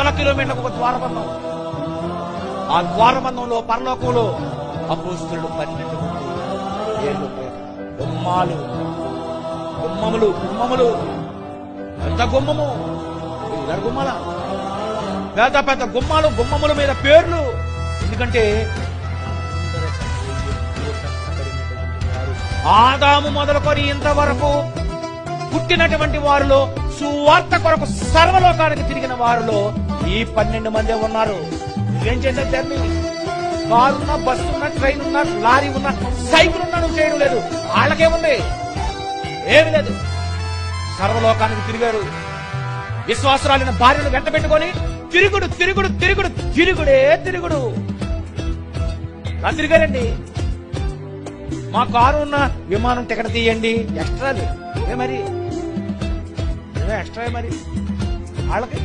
వందల కిలోమీటర్లకు ఒక ద్వారబంధం. ఆ ద్వారబంధంలో పరలోకంలో అపోస్తులు పన్నెండు ఏళ్ళు గుమ్మాలు గుమ్మములు గుమ్మములు. పెద్ద గుమ్మము. గుమ్మల. పెద్ద పెద్ద గుమ్మాలు గుమ్మముల మీద పేర్లు. ఎందుకంటే ఆదాము మొదలుకొని ఇంతవరకు పుట్టినటువంటి వారిలో సువార్త కొరకు సర్వలోకానికి తిరిగిన వారిలో ఈ పన్నెండు మందే ఉన్నారు. ఏం చేద్దాం జర్నీ? కారు ఉన్నా బస్సు ఉన్నా ట్రైన్ ఉన్నా లారీ ఉన్నా సైకిల్ ఉన్నా నువ్వు చేయడం లేదు. వాళ్ళకేముంది ఏమి లేదు. సర్వలోకానికి తిరిగారు. విశ్వాసరాలైన భార్యను వెంట పెట్టుకొని తిరుగుడు తిరుగుడు తిరుగుడు తిరుగుడే తిరుగుడు. నా తిరిగారండి. మా కారు ఉన్న విమానం టికెట్ తీయండి. ఎక్స్ట్రా మరి? ఎక్స్ట్రా మరి? వాళ్ళకి?